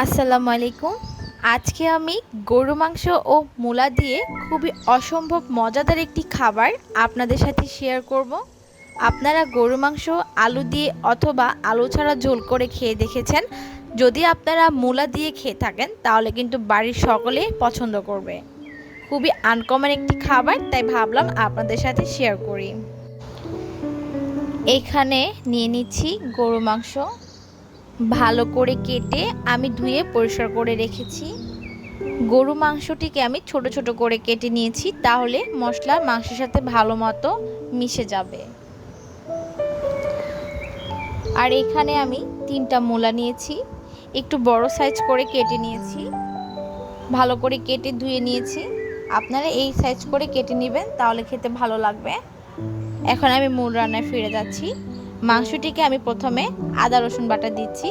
আসসালামু আলাইকুম। আজকে আমি গরু, মাংস ও মূলা দিয়ে খুবই অসম্ভব মজাদার একটি খাবার আপনাদের সাথে শেয়ার করব। আপনারা গরু, মাংস, আলু দিয়ে অথবা আলু ছাড়া ঝোল করে খেয়ে দেখেছেন। যদি আপনারা মূলা দিয়ে খেয়ে থাকেন, তাহলে কিন্তু বাড়ির সকলে পছন্দ করবে। খুবই আনকমন একটি খাবার, তাই ভাবলাম আপনাদের সাথে শেয়ার করি। এখানে নিয়ে নিচ্ছি গরু, মাংস ভালো করে কেটে আমি ধুয়ে পরিষ্কার করে রেখেছি। গরু মাংসটিকে আমি ছোট ছোট করে কেটে নিয়েছি, তাহলে মশলা মাংসের সাথে ভালো মতো মিশে যাবে। আর এখানে আমি তিনটা মূলা নিয়েছি, একটু বড় সাইজ করে কেটে নিয়েছি। ভালো করে কেটে ধুয়ে নিয়েছি। আপনারা এই সাইজ করে কেটে নেবেন, তাহলে খেতে ভালো লাগবে। এখন আমি মূল রান্নায় ফিরে যাচ্ছি। মাংসটিকে আমি প্রথমে আদা, রসুন বাটা দিচ্ছি।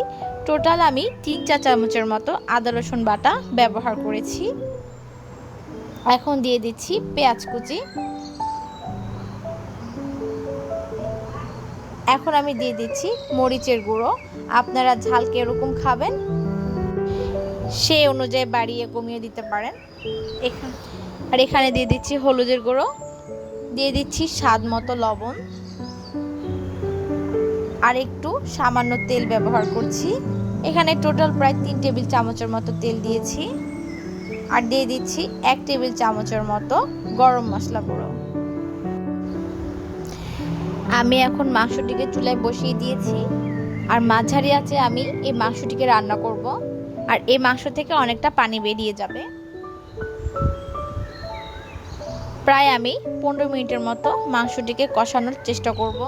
টোটাল আমি তিন চা চামচের মতো আদা, রসুন বাটা ব্যবহার করেছি। এখন দিয়ে দিচ্ছি পেঁয়াজ কুচি। এখন আমি দিয়ে দিচ্ছি মরিচের গুঁড়ো। আপনারা ঝাল কীরকম খাবেন, সে অনুযায়ী বাড়িয়ে কমিয়ে দিতে পারেন। এখানে আর এখানে দিয়ে দিচ্ছি হলুদের গুঁড়ো। দিয়ে দিচ্ছি স্বাদ মতো লবণ। আর একটু সামান্য তেল ব্যবহার করছি। এখানে টোটাল প্রায় তিন টেবিল চামচের মতো তেল দিয়েছি। আর দিয়ে দিচ্ছি এক টেবিল চামচের মতো গরম মশলা গুঁড়ো। আমি এখন মাংসটিকে চুলায় বসিয়ে দিয়েছি। আর মাঝারি আছে আমি এই মাংসটিকে রান্না করব। আর এই মাংস থেকে অনেকটা পানি বেরিয়ে যাবে। প্রায় আমি পনেরো মিনিটের মতো মাংসটিকে কষানোর চেষ্টা করব।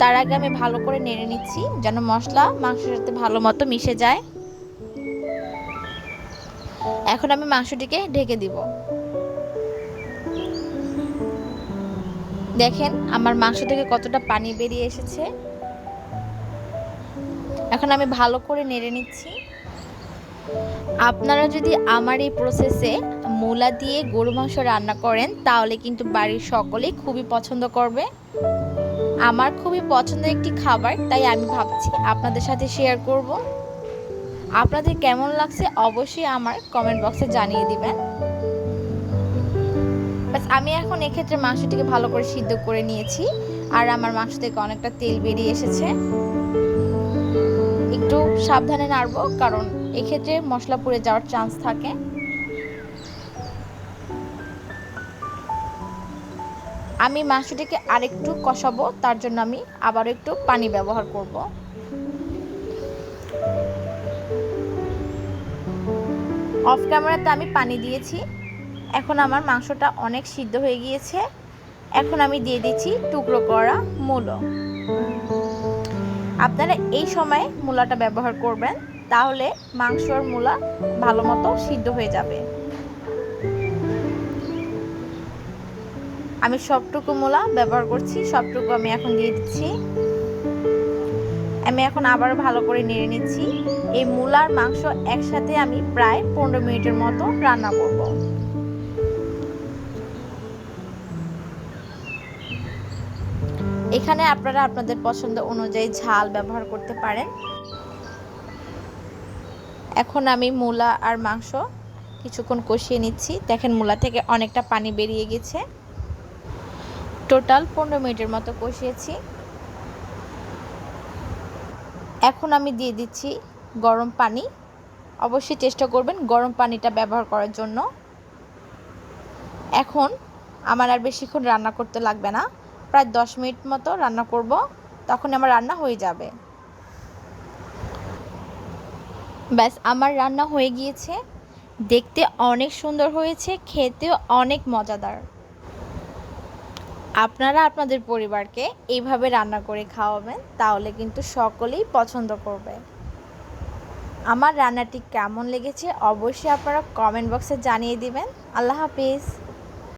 তার আগে আমি ভালো করে নেড়ে নিচ্ছি, যেন মশলা মাংসের সাথে ভালো মতো মিশে যায়। এখন আমি মাংসটিকে ঢেকে দিব। দেখেন, আমার মাংস থেকে কতটা পানি বেরিয়ে এসেছে। এখন আমি ভালো করে নেড়ে নিচ্ছি। আপনারা যদি আমার এই প্রসেসে মূলা দিয়ে গরু মাংস রান্না করেন, তাহলে কিন্তু বাড়ির সকলেই খুবই পছন্দ করবে। আমার খুবই পছন্দের একটি খাবার, তাই আমি ভাবছি আপনাদের সাথে শেয়ার করব। আপনাদের কেমন লাগছে অবশ্যই আমার কমেন্ট বক্সে জানিয়ে দিবেন। বাস আমি এখন এক্ষেত্রে মাংসটিকে ভালো করে সিদ্ধ করে নিয়েছি, আর আমার মাংস থেকে অনেকটা তেল বেরিয়ে এসেছে। একটু সাবধানে নাড়বো, কারণ এক্ষেত্রে মশলা পুড়ে যাওয়ার চান্স থাকে। আমি মাংসটিকে আরেকটু কষাবো, তার জন্য আমি আবার একটু পানি ব্যবহার করব। অফ ক্যামেরাতে আমি পানি দিয়েছি। এখন আমার মাংসটা অনেক সিদ্ধ হয়ে গিয়েছে। এখন আমি দিয়ে দিচ্ছি টুকরো করা মূলো। আপনারা এই সময় মূলাটা ব্যবহার করবেন, তাহলে মাংস আর মূলা ভালো মতো সিদ্ধ হয়ে যাবে। আমি সবটুকু মূলা ব্যবহার করছি, সবটুকু আমি এখন দিয়ে দিচ্ছি। আমি এখন আবার ভালো করে নেড়ে নিচ্ছি। এই মূলার মাংস একসাথে আমি প্রায় পনেরো মিনিটের মতো রান্না করব। এখানে আপনারা আপনাদের পছন্দ অনুযায়ী ঝাল ব্যবহার করতে পারেন। এখন আমি মূলা আর মাংস কিছুক্ষণ কষিয়ে নিচ্ছি। দেখেন মূলা থেকে অনেকটা পানি বেরিয়ে গেছে। টোটাল পনেরো মিনিটের মতো কষিয়েছি। এখন আমি দিয়ে দিচ্ছি গরম পানি। অবশ্যই চেষ্টা করবেন গরম পানিটা ব্যবহার করার জন্য। এখন আমার আর বেশিক্ষণ রান্না করতে লাগবে না। প্রায় দশ মিনিট মতো রান্না করব তখন আমার রান্না হয়ে যাবে। ব্যাস, আমার রান্না হয়ে গিয়েছে। দেখতে অনেক সুন্দর হয়েছে, খেতেও অনেক মজাদার। আপনারা আপনাদের পরিবারকে এইভাবে রান্না করে খাওয়াবেন, তাহলে কিন্তু সকলেই পছন্দ করবে। আমার রান্নাটি কেমন লেগেছে অবশ্যই আপনারা কমেন্ট বক্সে জানিয়ে দিবেন। আল্লাহ হাফিজ।